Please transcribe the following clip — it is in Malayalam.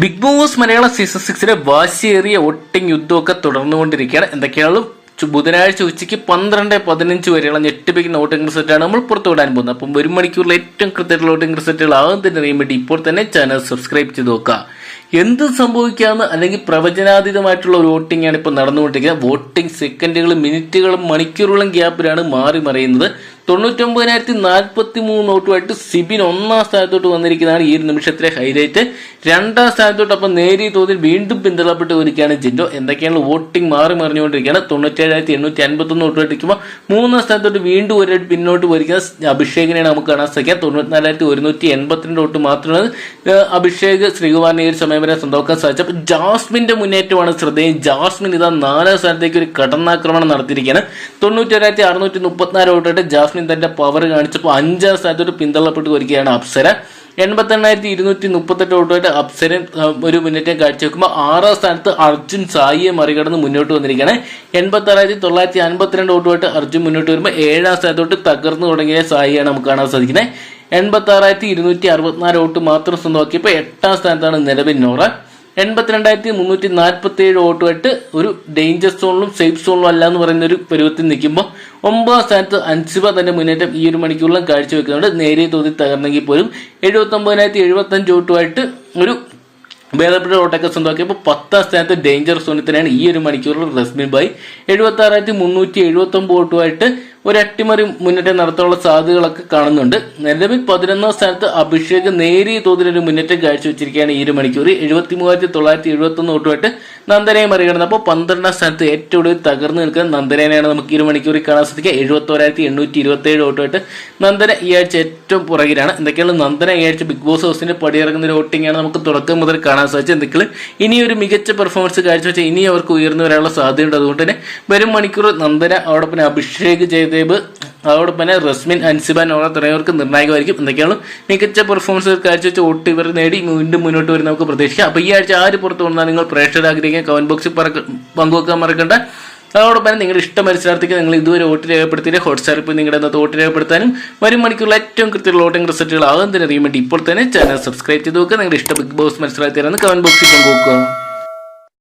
ബിഗ് ബോസ് മലയാള സീസൺ സിക്സിലെ വാശിയേറിയ വോട്ടിംഗ് യുദ്ധമൊക്കെ തുടർന്നുകൊണ്ടിരിക്കുകയാണ്. എന്തൊക്കെയാണ് ബുധനാഴ്ച ഉച്ചയ്ക്ക് പന്ത്രണ്ട് പതിനഞ്ച് വരെയുള്ള ഞെട്ടിപ്പിക്കുന്ന വോട്ടിംഗ് റിസൾട്ടാണ് നമ്മൾ പുറത്തു വിടാൻ പോകുന്നത്. അപ്പം ഒരു മണിക്കൂറിൽ ഏറ്റവും കൃത്യമായിട്ടുള്ള വോട്ടിംഗ് റിസൾട്ടുകൾ ആകും തന്നെ അറിയാൻ വേണ്ടി ഇപ്പോൾ തന്നെ ചാനൽ സബ്സ്ക്രൈബ് ചെയ്ത് നോക്കുക. എന്ത് സംഭവിക്കാമെന്ന് അല്ലെങ്കിൽ പ്രവചനാതീതമായിട്ടുള്ള ഒരു വോട്ടിംഗ് ആണ് ഇപ്പോൾ നടന്നുകൊണ്ടിരിക്കുന്നത്. വോട്ടിംഗ് സെക്കൻഡുകളും മിനിറ്റുകളും മണിക്കൂറുകളും ഗ്യാപ്പിലാണ് മാറി മറിയുന്നത്. തൊണ്ണൂറ്റൊമ്പതിനായിരത്തി നാൽപ്പത്തി മൂന്ന് വോട്ടുമായിട്ട് സിബിൻ ഒന്നാം സ്ഥാനത്തോട്ട് വന്നിരിക്കുന്നതാണ് ഈ ഒരു നിമിഷത്തിലെ ഹൈലൈറ്റ്. രണ്ടാം സ്ഥാനത്തോട്ട് അപ്പം നേരിയ തോതിൽ വീണ്ടും പിന്തള്ളപ്പെട്ട് വരികയാണ് ജിൻഡോ. എന്തൊക്കെയാണ് വോട്ടിംഗ് മാറി മറിഞ്ഞുകൊണ്ടിരിക്കുകയാണ്. തൊണ്ണൂറ്റേഴായിരത്തി എണ്ണൂറ്റി അൻപത്തൊന്ന് വോട്ടുമായിട്ട് ഇരിക്കുമ്പോൾ മൂന്നാം സ്ഥാനത്തോട്ട് വീണ്ടും ഒരു പിന്നോട്ട് പോയിരിക്കുന്ന അഭിഷേകിനെയാണ് നമുക്ക് കാണാൻ സാധിക്കുക. തൊണ്ണൂറ്റിനാലായിരത്തി ഒരുന്നൂറ്റി എൺപത്തിരണ്ട് വോട്ട് മാത്രമാണ്. അഭിഷേക് ശ്രീകുമാറിനെ ഈ ഒരു സമയം വരെ സ്വന്തമാക്കാൻ സാധിച്ചു അപ്പൊ ജാസ്മിന്റെ മുന്നേറ്റമാണ് ശ്രദ്ധേയം ജാസ്മിൻ ഇതാ നാലാം സ്ഥാനത്തേക്ക് ഒരു കടന്നാക്രമണം നടത്തിയിരിക്കുകയാണ്. തൊണ്ണൂറ്റൊരായിരത്തി അറുന്നൂറ്റി മുപ്പത്തിനാല് വോട്ടായിട്ട് ജാസ്മിൻ തന്റെ പവർ കാണിച്ചപ്പോൾ അഞ്ചാം സ്ഥാനത്തോട്ട് പിന്തള്ളപ്പെട്ട് വരികയാണ് അപ്സര. എൺപത്തി എണ്ണായിരത്തി ഇരുന്നൂറ്റി മുപ്പത്തെട്ട് വോട്ടുമായിട്ട് അപ്സരൻ ഒരു മുന്നേറ്റം കാഴ്ചവെക്കുമ്പോൾ ആറാം സ്ഥാനത്ത് അർജുൻ സായിയെ മറികടന്ന് മുന്നോട്ട് വന്നിരിക്കുകയാണ്. എൺപത്തി ആറായിരത്തി തൊള്ളായിരത്തി അൻപത്തിരണ്ട് വോട്ടുമായിട്ട് അർജുൻ മുന്നോട്ട് വരുമ്പോൾ ഏഴാം സ്ഥാനത്തോട്ട് തകർന്നു തുടങ്ങിയ സായിയാണ് നമുക്ക് കാണാൻ സാധിക്കുന്നത്. എൺപത്തി ആറായിരത്തി ഇരുന്നൂറ്റി അറുപത്തിനാല് വോട്ട് മാത്രം സ്വന്തമാക്കിയപ്പോൾ എട്ടാം സ്ഥാനത്താണ് നിലവിൽ നോറ. എൺപത്തിരണ്ടായിരത്തി മുന്നൂറ്റി നാൽപ്പത്തി ഏഴ് വോട്ടുമായിട്ട് ഒരു ഡേഞ്ചർ സോണിലും സേഫ് സോണിലും അല്ല എന്ന് പറയുന്ന ഒരു പരുവത്തിൽ നിൽക്കുമ്പോൾ ഒമ്പതാം സ്ഥാനത്ത് അൻസിബ തന്റെ മുന്നേറ്റം ഈ ഒരു മണിക്കൂറിലും കാഴ്ചവെക്കുന്നുണ്ട്. നേരിയ തോതിൽ തകർന്നെങ്കിൽ പോലും എഴുപത്തി ഒമ്പതിനായിരത്തി എഴുപത്തി അഞ്ച് വോട്ടുമായിട്ട് ഒരു ഭേദപ്പെട്ട വോട്ടൊക്കെ സ്വന്തമാക്കിയപ്പോൾ പത്താം സ്ഥാനത്ത് ഡേഞ്ചർ സോണിൽ തന്നെയാണ് ഈ ഒരു മണിക്കൂറിൽ റസ്മിൻ ബായ് എഴുപത്തി ആറായിരത്തി മുന്നൂറ്റി എഴുപത്തി ഒമ്പത് വോട്ടുമായിട്ട് ഒരു അട്ടിമറി മുന്നേറ്റം നടത്താനുള്ള സാധ്യതകളൊക്കെ കാണുന്നുണ്ട്. നിലവിൽ പതിനൊന്നാം സ്ഥാനത്ത് അഭിഷേക് നേരിയ തോതിൽ ഒരു മുന്നേറ്റം കാഴ്ചവെച്ചിരിക്കുകയാണ് ഈ ഒരു മണിക്കൂർ. എഴുപത്തി മൂവായിരത്തി തൊള്ളായിരത്തി എഴുപത്തി ഒന്ന് വോട്ടുമായിട്ട് നന്ദനയെ മറികടന്ന് അപ്പോൾ പന്ത്രണ്ടാം സ്ഥാനത്ത് ഏറ്റവും കൂടുതൽ തകർന്നു നിൽക്കുന്ന നന്ദനേനെയാണ് നമുക്ക് ഈ ഒരു മണിക്കൂറിൽ കാണാൻ സാധിക്കുക. എഴുപത്തോരായിരത്തി എണ്ണൂറ്റി ഇരുപത്തി ഏഴ് വോട്ടുമായിട്ട് നന്ദന ഈ ആഴ്ച ഏറ്റവും പുറകിലാണ്. എന്തൊക്കെയാണ് നന്ദന ഈ ആഴ്ച ബിഗ് ബോസ് ഹൗസിന്റെ പടിയിറങ്ങുന്ന ഒരു വോട്ടിങ്ങാണ് നമുക്ക് തുടക്കം മുതൽ കാണാൻ സാധിച്ചത്. എന്തെങ്കിലും ഇനി ഒരു മികച്ച പെർഫോമൻസ് കാഴ്ചവെച്ചാൽ ഇനി അവർക്ക് ഉയർന്നു വരാനുള്ള സാധ്യതയുണ്ട്. അതുകൊണ്ട് തന്നെ വരും മണിക്കൂർ നന്ദന അതോടൊപ്പം അഭിഷേക് ജയദേവ് അതോടൊപ്പം തന്നെ റസ്മിൻ അൻസിബാൻ ഓറ തുടങ്ങിയവർക്ക് നിർണായകമായിരിക്കും. എന്തൊക്കെയാണ്? മികച്ച പെർഫോമൻസ് കാഴ്ചവെച്ച് വോട്ട് ഇവർ നേടി വീണ്ടും മുന്നോട്ട് വരുന്ന നമുക്ക് പ്രതീക്ഷിക്കാം. അപ്പോൾ ഈ ആഴ്ച ആര് പുറത്തു വന്നാൽ നിങ്ങൾ പ്രേക്ഷകർ ആഗ്രഹിക്കാൻ കമന്റ് ബോക്സിൽ പങ്കുവെക്കാൻ മറക്കണ്ട. അതോടൊപ്പം തന്നെ നിങ്ങളുടെ ഇഷ്ട മത്സരാർത്ഥിക്ക് നിങ്ങൾ ഇതുവരെ വോട്ട് രേഖപ്പെടുത്തിയിട്ട് ഹോട്ട്സ്റ്റാറിൽ പോയി നിങ്ങളുടെ അന്നത്തെ വോട്ട് രേഖപ്പെടുത്താനും വരും മണിക്കുള്ള ഏറ്റവും കൃത്യമുള്ള വോട്ടിംഗ് റിസൾട്ടുകൾ ആകുന്നതിന് അറിയാൻ വേണ്ടി ഇപ്പോൾ തന്നെ ചാനൽ സബ്സ്ക്രൈബ് ചെയ്ത് നോക്കുക. നിങ്ങളുടെ ഇഷ്ട ബിഗ് ബോസ് മത്സരാർത്ഥിയാണെന്ന് കമന്റ് ബോക്സിൽ പങ്കുവെക്കുക.